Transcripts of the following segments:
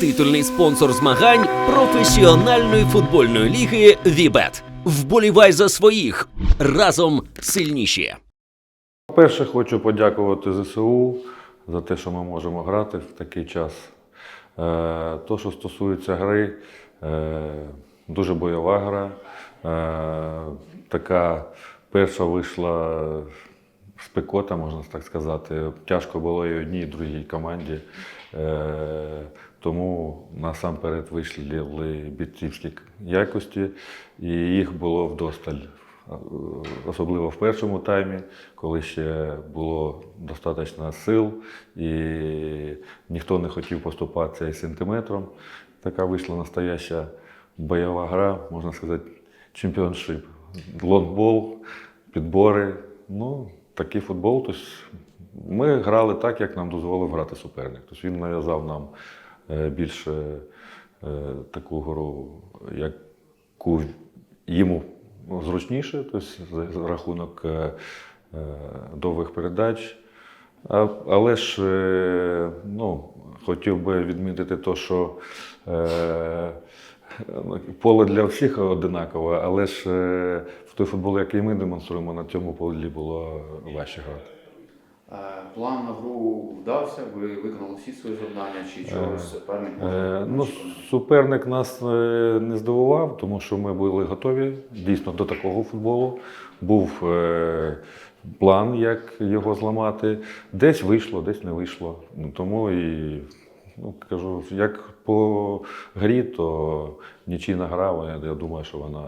Титульний спонсор змагань професіональної футбольної ліги Вібет. Вболівай за своїх разом сильніші. По-перше, хочу подякувати ЗСУ за те, що ми можемо грати в такий час. Е, То, що стосується гри, е, дуже бойова гра. Е, Така перша вийшла спекота, можна так сказати. Тяжко було і одній, і другій команді. Е, Тому насамперед вийшли бійцівські якості, і їх було вдосталь. Особливо в першому таймі, коли ще було достатньо сил і ніхто не хотів поступатися і сантиметром. Така вийшла настояща бойова гра, можна сказати, чемпіоншип. Лонгбол, підбори. Ну, такий футбол. Тобто ми грали так, як нам дозволив грати суперник. Тобто він нав'язав нам е, більше е, таку гру, яку йому зручніше, тобто за- рахунок е, довгих передач. Але ж ну, хотів би відмітити те, що поле для всіх одинакове, але ж е, в той футбол, який ми демонструємо, на цьому полі було важче грати. Е, План на гру вдався, ви виконали всі свої завдання, чи чогось суперник Е, може Ну, суперник нас е, не здивував, тому що ми були готові дійсно до такого футболу. Був е, план, як його зламати. Десь вийшло, десь не вийшло. Ну, Тому і ну, кажу, як по грі, то нічийна гра, я, я думаю, що вона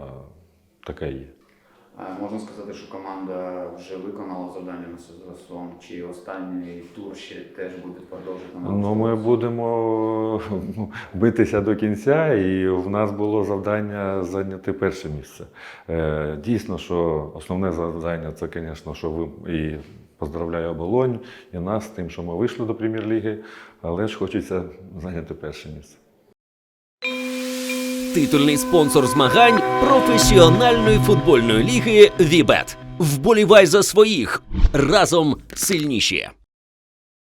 така є. Можна сказати, що команда вже виконала завдання на сезон, чи останній тур ще теж буде продовжити Ну, ми будемо битися до кінця, і в нас було завдання зайняти перше місце. Е, Дійсно, що основне завдання це, звісно, що ви і поздравляю оболонь, і нас з тим, що ми вийшли до прем'єр-ліги, але ж хочеться зайняти перше місце. Титульний спонсор змагань професіональної футбольної ліги Вібет. Вболівай за своїх разом сильніші.